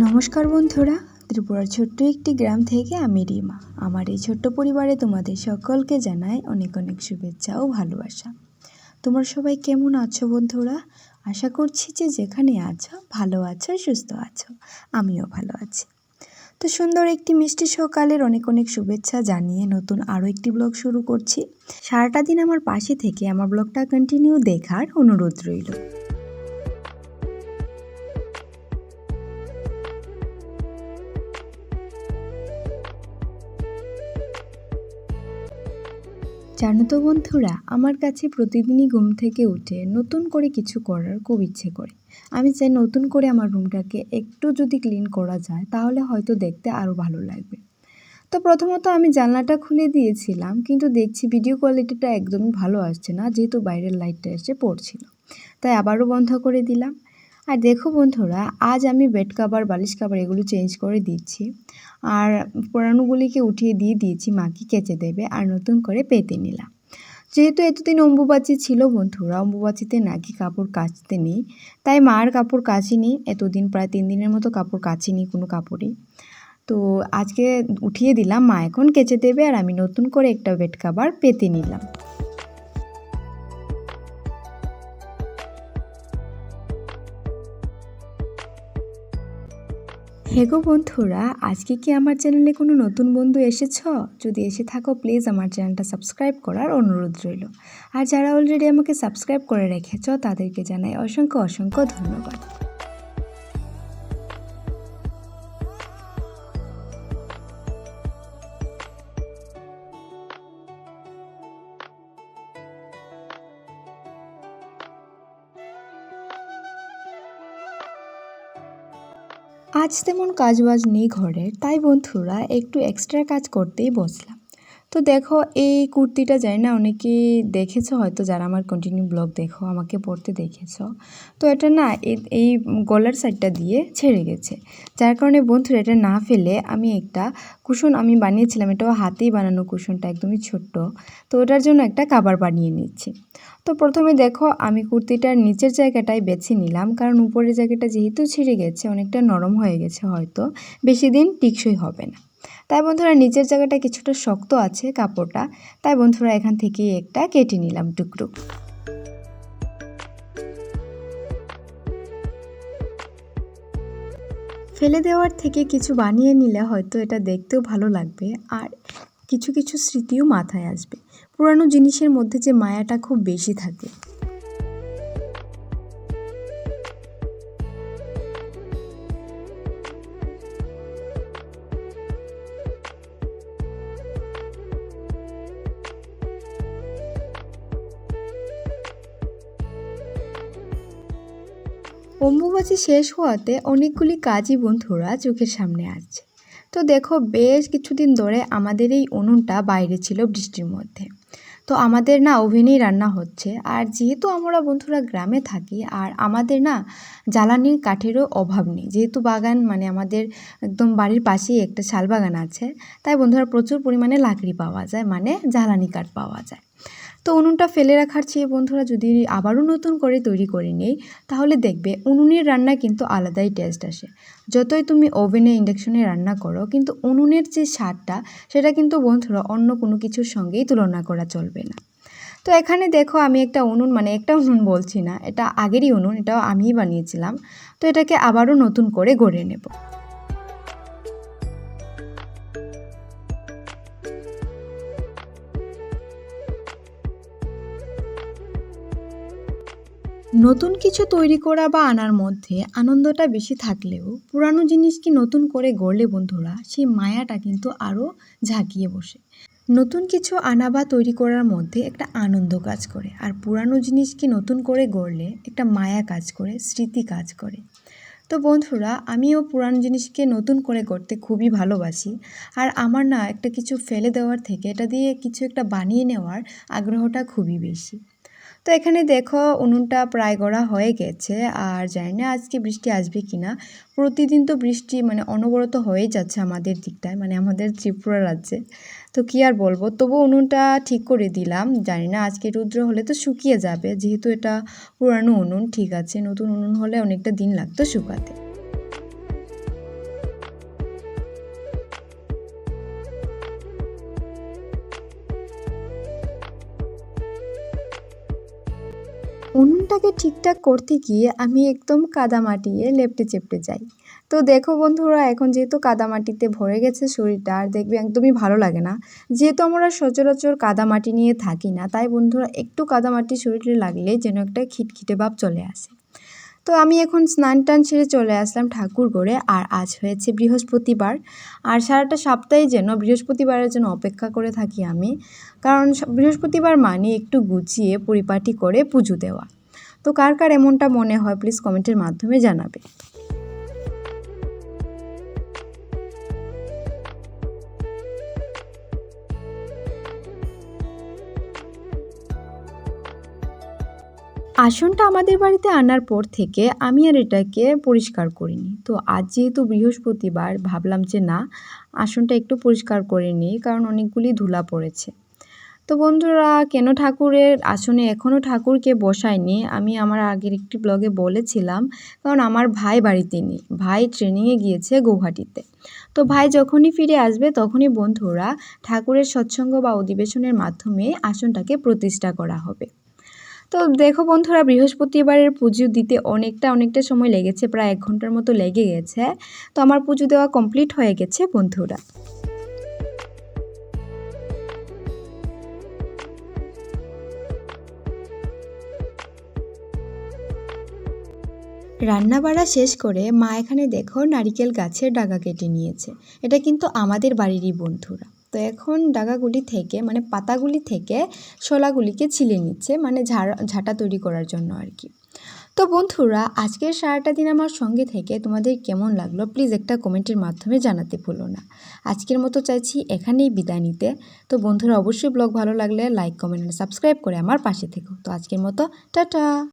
নমস্কার বন্ধুরা, ত্রিপুরার ছোট্ট একটি গ্রাম থেকে আমি রিমা। আমার এই ছোট্ট পরিবারে তোমাদের সকলকে জানাই অনেক অনেক শুভেচ্ছা ও ভালোবাসা। তোমরা সবাই কেমন আছো বন্ধুরা? আশা করছি যে যেখানে আছো, ভালো আছো, সুস্থ আছো। আমিও ভালো আছি। তো সুন্দর একটি মিষ্টি সকালের অনেক অনেক শুভেচ্ছা জানিয়ে নতুন আরও একটি ব্লগ শুরু করছি। সারাটা দিন আমার পাশে থেকে আমার ব্লগটা কন্টিনিউ দেখার অনুরোধ রইল। জানো তো বন্ধুরা, আমার কাছে প্রতিদিনই ঘুম থেকে উঠে নতুন করে কিছু করার খুব ইচ্ছে করে। আমি চাই নতুন করে আমার রুমটাকে একটু যদি ক্লিন করা যায়, তাহলে হয়তো দেখতে আরও ভালো লাগবে। তো প্রথমত আমি জানলাটা খুলে দিয়েছিলাম, কিন্তু দেখছি ভিডিও কোয়ালিটিটা একদমই ভালো আসছে না, যেহেতু বাইরের লাইটটা এসে পড়ছিল। তাই আবারও বন্ধ করে দিলাম। আর দেখো বন্ধুরা, আজ আমি বেড কাভার বালিশ কাভার এগুলো চেঞ্জ করে দিচ্ছি। আর পুরানোগুলিকে উঠিয়ে দিয়ে দিয়েছি, মাকে কেচে দেবে আর নতুন করে পেতে নিলাম। যেহেতু এতদিন অম্বুবাচি ছিল বন্ধুরা, অম্বুবাচিতে নাকি কাপড় কাচতে নেই, তাই মার কাপড় কাচিনি, এতদিন প্রায় তিন দিনের মতো কাপড় কাচিনি কোনো কাপড়ই তো আজকে উঠিয়ে দিলাম, মা এখন কেচে দেবে আর আমি নতুন করে একটা বেড কাভার পেতে নিলাম। হেগো বন্ধুরা, আজকে কি আমার চ্যানেলে কোনো নতুন বন্ধু এসেছ? যদি এসে থাকো প্লিজ আমার চ্যানেলটা সাবস্ক্রাইব করার অনুরোধ রইল। আর যারা অলরেডি আমাকে সাবস্ক্রাইব করে রেখেছ, তাদেরকে জানাই অসংখ্য অসংখ্য ধন্যবাদ। আজ তেমন কাজবাজ নেই ঘরের তাই বন্ধুরা একটু এক্সট্রা কাজ করতেই বসলাম। তো দেখো, এই কুর্তিটা জানি না অনেকে দেখেছ, হয়তো যারা আমার কন্টিনিউ ব্লগ দেখো, আমাকে পড়তে দেখেছ। তো এটা না, এই গলার সাইডটা দিয়ে ছেড়ে গেছে। যার কারণে বন্ধুরা, এটা না ফেলে আমি একটা কুশন আমি বানিয়েছিলাম, এটাও হাতেই বানানো কুশনটা একদমই ছোট্ট। তো ওটার জন্য একটা কাবার বানিয়ে নিচ্ছি। তো প্রথমে দেখো, আমি কুর্তিটার নিচের জায়গাটাই বেছে নিলাম, কারণ উপরের জায়গাটা যেহেতু ছিঁড়ে গেছে, অনেকটা নরম হয়ে গেছে হয়তো, বেশি দিন টিকসই হবে না। তাই বন্ধুরা নিচের জায়গাটা কিছুটা শক্ত আছে কাপড়টা। তাই বন্ধুরা এখান থেকে একটা কেটে নিলাম টুকরো। ফেলে দেওয়ার থেকে কিছু বানিয়ে নিলে হয়তো এটা দেখতেও ভালো লাগবে আর কিছু কিছু স্মৃতিও মাথায় আসবে। পুরানো জিনিসের মধ্যে যে মায়াটা খুব বেশি থাকে। অম্বুবাচী শেষ হওয়াতে অনেকগুলি কাজই বন্ধুরা চোখের সামনে আসছে। তো দেখো, বেশ কিছুদিন ধরে আমাদের এই উনুনটা বাইরে ছিল বৃষ্টির মধ্যে। তো আমাদের না ওভেনেই রান্না হচ্ছে। আর যেহেতু আমরা বন্ধুরা গ্রামে থাকি, আর আমাদের না জ্বালানির কাঠেরও অভাব নেই। যেহেতু বাগান মানে আমাদের একদম বাড়ির পাশেই একটা শাল বাগান আছে, তাই বন্ধুরা প্রচুর পরিমাণে লাকড়ি পাওয়া যায় মানে জ্বালানি কাঠ পাওয়া যায়। তো উনুনটা ফেলে রাখার চেয়ে বন্ধুরা যদি আবারও নতুন করে তৈরি করে নেই, তাহলে দেখবে উনুনের রান্না কিন্তু আলাদাই টেস্ট আসে। যতই তুমি ওভেনে ইন্ডাকশনে রান্না করো, কিন্তু উনুনের যে স্বাদটা, সেটা কিন্তু বন্ধুরা অন্য কোনো কিছুর সঙ্গেই তুলনা করা চলবে না। তো এখানে দেখো আমি একটা উনুন মানে একটা উনুন বলছি না, এটা আগেরই উনুন, এটাও আমিই বানিয়েছিলাম। তো এটাকে আবারও নতুন করে গড়ে নেব। নতুন কিছু তৈরি করা বা আনার মধ্যে আনন্দটা বেশি থাকলেও পুরানো জিনিসকে নতুন করে গড়লে বন্ধুরা, সেই মায়াটা কিন্তু আরও ঝাঁকিয়ে বসে। নতুন কিছু আনা বা তৈরি করার মধ্যে একটা আনন্দ কাজ করে, আর পুরানো জিনিসকে নতুন করে গড়লে একটা মায়া কাজ করে, স্মৃতি কাজ করে। তো বন্ধুরা, আমিও পুরানো জিনিসকে নতুন করে গড়তে খুবই ভালোবাসি, আর আমার না একটা কিছু ফেলে দেওয়ার থেকে, এটা দিয়ে কিছু একটা বানিয়ে নেওয়ার আগ্রহটা খুবই বেশি। তো এখানে দেখো উনুনটা প্রায় গড়া হয়ে গেছে। আর জানি না আজকে বৃষ্টি আসবে কি না প্রতিদিন তো বৃষ্টি মানে অনবরত হয়ে যাচ্ছে আমাদের দিকটায় মানে আমাদের ত্রিপুরা রাজ্যে। তো কি আর বলব? তবু উনুনটা ঠিক করে দিলাম। জানি না আজকে রুদ্র হলে তো শুকিয়ে যাবে। যেহেতু এটা পুরানো উনুন, ঠিক আছে। নতুন উনুন হলে অনেকটা দিন লাগতো শুকাতে। ঠিকঠাক করতে গিয়ে আমি একদম কাদা মাটিয়ে লেপটে চেপটে যাই। তো দেখো বন্ধুরা, এখন যেহেতু কাদামাটিতে ভরে গেছে শরীরটা, আর দেখবে একদমই ভালো লাগে না। যেহেতু আমরা সচরাচর কাদামাটি নিয়ে থাকি না, তাই বন্ধুরা একটু কাদামাটি শরীরে লাগলে যেন একটা খিটখিটে ভাব চলে আসে। তো আমি এখন স্নান টান সেরে চলে আসলাম ঠাকুর ঘরে, আর আজ হয়েছে বৃহস্পতিবার। আর সারাটা সপ্তাহে যেন বৃহস্পতিবারের জন্য অপেক্ষা করে থাকি আমি। কারণ বৃহস্পতিবার মানে একটু গুছিয়ে, পরিপাটি করে পুজো দেওয়া। তো কার কার এমনটা মনে হয় প্লিজ কমেন্টের মাধ্যমে জানাবে। আসনটা আমাদের বাড়িতে আনার পর থেকে আমি আর এটাকে পরিষ্কার করিনি। তো আজ যেহেতু বৃহস্পতিবার, ভাবলাম যে না, আসনটা একটু পরিষ্কার করে নিই কারণ অনেকগুলি ধুলা পড়েছে। তো বন্ধুরা, কেন ঠাকুরের আসনে এখনও ঠাকুরকে বসায়নি? আমি আমার আগের একটি ব্লগে বলেছিলাম, কারণ আমার ভাই বাড়িতে নেই। ভাই ট্রেনিংয়ে গিয়েছে গৌহাটিতে। তো ভাই যখনই ফিরে আসবে, তখনই বন্ধুরা ঠাকুরের সৎসঙ্গ বা অধিবেশনের মাধ্যমে আসনটাকে প্রতিষ্ঠা করা হবে। তো দেখো বন্ধুরা, বৃহস্পতিবারের পুজো দিতে অনেকটা অনেকটা সময় লেগেছে, প্রায় এক ঘণ্টার মতো লেগে গেছে। তো আমার পুজো দেওয়া কমপ্লিট হয়ে গেছে বন্ধুরা। রান্না বাড়া শেষ করে মা এখানে দেখো নারিকেল গাছের ডাগা কেটে নিয়েছে। এটা কিন্তু আমাদের বাড়িরই বন্ধুরা। তো এখন ডাগাগুলি থেকে মানে পাতাগুলি থেকে শোলাগুলিকে ছিলে নিচ্ছে মানে ঝাঁটা তৈরি করার জন্য আর কি তো বন্ধুরা, আজকের সারাটা দিন আমার সঙ্গে থেকে তোমাদের কেমন লাগল প্লিজ একটা কমেন্টের মাধ্যমে জানাতে ভুলো না। আজকের মতো চাইছি এখানেই বিদায় নিতে। তো বন্ধুরা, অবশ্যই ব্লগ ভালো লাগলে লাইক, কমেন্ট সাবস্ক্রাইব করে আমার পাশে থেকো। তো আজকের মতো, টাটা!